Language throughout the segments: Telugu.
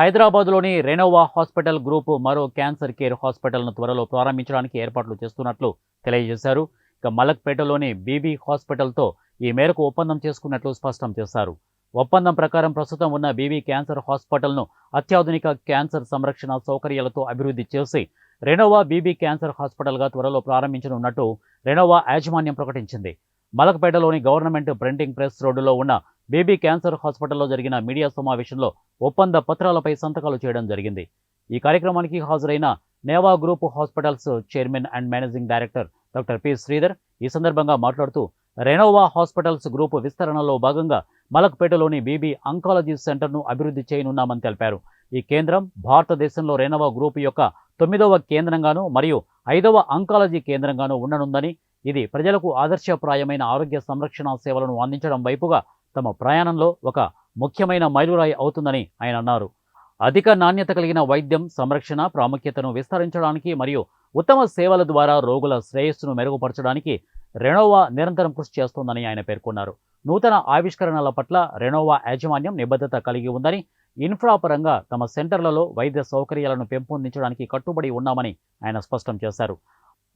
హైదరాబాద్లోని రెనోవా హాస్పిటల్ గ్రూప్ మరో క్యాన్సర్ కేర్ హాస్పిటల్ను త్వరలో ప్రారంభించడానికి ఏర్పాట్లు చేస్తున్నట్లు తెలియజేశారు. ఇక మలక్పేటలోని బీబీ హాస్పిటల్తో ఈ మేరకు ఒప్పందం చేసుకున్నట్లు స్పష్టం చేశారు. ఒప్పందం ప్రకారం ప్రస్తుతం ఉన్న బీబీ క్యాన్సర్ హాస్పిటల్ను అత్యాధునిక క్యాన్సర్ సంరక్షణ సౌకర్యాలతో అభివృద్ధి చేసి రెనోవా బీబీ క్యాన్సర్ హాస్పిటల్గా త్వరలో ప్రారంభించనున్నట్టు రెనోవా యాజమాన్యం ప్రకటించింది. మలక్పేటలోని గవర్నమెంట్ ప్రింటింగ్ ప్రెస్ రోడ్డులో ఉన్న బేబీ క్యాన్సర్ హాస్పిటల్లో జరిగిన మీడియా సమావేశంలో ఒప్పంద పత్రాలపై సంతకాలు చేయడం జరిగింది. ఈ కార్యక్రమానికి హాజరైన నేవా group hospitals chairman and managing director doctor P Sridhar ఈ సందర్భంగా మాట్లాడుతూ రెనోవా హాస్పిటల్స్ గ్రూప్ విస్తరణలో భాగంగా మలక్పేటలోని బీబీ అంకాలజీ సెంటర్ను అభివృద్ధి చేయనున్నామని తెలిపారు. ఈ కేంద్రం భారతదేశంలో రెనోవా గ్రూప్ యొక్క తొమ్మిదవ కేంద్రంగాను మరియు ఐదవ అంకాలజీ కేంద్రంగాను ఉండనుందని ఇది ప్రజలకు ఆదర్శప్రాయమైన ఆరోగ్య సంరక్షణ సేవలను అందించడం వైపుగా తమ ప్రయాణంలో ఒక ముఖ్యమైన మైలురాయి అవుతుందని ఆయన అన్నారు. అధిక నాణ్యత కలిగిన వైద్యం సంరక్షణ ప్రాముఖ్యతను విస్తరించడానికి మరియు ఉత్తమ సేవల ద్వారా రోగుల శ్రేయస్సును మెరుగుపరచడానికి రెనోవా నిరంతరం కృషి చేస్తోందని ఆయన పేర్కొన్నారు. నూతన ఆవిష్కరణల పట్ల రెనోవా యాజమాన్యం నిబద్ధత కలిగి ఉందని ఇన్ఫ్రా పరంగా తమ సెంటర్లలో వైద్య సౌకర్యాలను పెంపొందించడానికి కట్టుబడి ఉన్నామని ఆయన స్పష్టం చేశారు.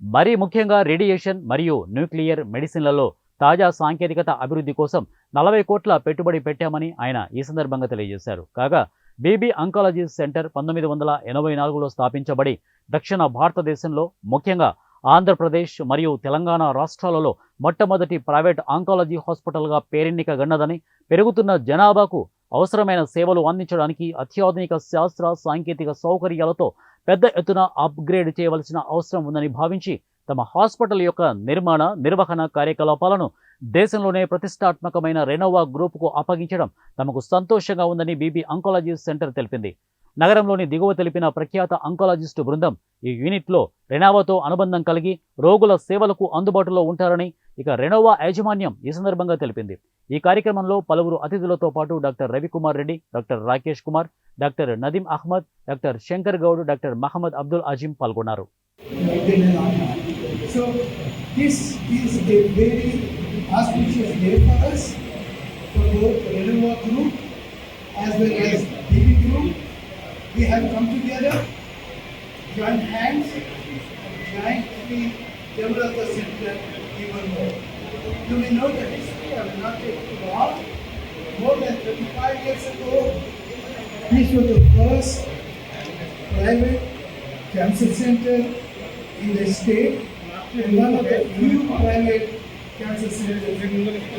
మరీ ముఖ్యంగా రేడియేషన్ మరియు న్యూక్లియర్ మెడిసిన్లలో తాజా సాంకేతికత అభివృద్ధి కోసం నలభై కోట్ల పెట్టుబడి పెట్టామని ఆయన ఈ సందర్భంగా తెలియజేశారు. కాగా బీబీ అంకాలజీ సెంటర్ పంతొమ్మిది వందల ఎనభై నాలుగులో స్థాపించబడి దక్షిణ భారతదేశంలో ముఖ్యంగా ఆంధ్రప్రదేశ్ మరియు తెలంగాణ రాష్ట్రాలలో మొట్టమొదటి ప్రైవేట్ ఆంకాలజీ హాస్పిటల్గా పేరెన్నికగన్నదని పెరుగుతున్న జనాభాకు అవసరమైన సేవలు అందించడానికి అత్యాధునిక శాస్త్ర సాంకేతిక సౌకర్యాలతో పెద్ద ఎత్తున అప్గ్రేడ్ చేయవలసిన అవసరం ఉందని భావించి తమ హాస్పిటల్ యొక్క నిర్మాణ నిర్వహణ కార్యకలాపాలను దేశంలోనే ప్రతిష్టాత్మకమైన రెనోవా గ్రూపుకు అప్పగించడం తమకు సంతోషంగా ఉందని బీబీ అంకాలజీ సెంటర్ తెలిపింది. నగరంలోని దిగువ తెలిపిన ప్రఖ్యాత అంకాలజిస్టు బృందం ఈ యూనిట్లో రెనోవాతో అనుబంధం కలిగి రోగుల సేవలకు అందుబాటులో ఉంటారని ఇక రెనోవా యాజమాన్యం ఈ సందర్భంగా తెలిపింది. ఈ కార్యక్రమంలో పలువురు అతిథులతో పాటు doctor Ravikumar Reddy doctor Rakesh Kumar doctor Nadeem Ahmed doctor Shankar Goud doctor Mohammed Abdul Azeem పాల్గొన్నారు. So this is a very auspicious day for us, for both Renova Group as well as DB Group. We have come together, joined hands, jointly develop the center even more. You may know the history, I will not take too long. More than 35 years ago, this was the first private cancer center in the state one of the new private cancer centers in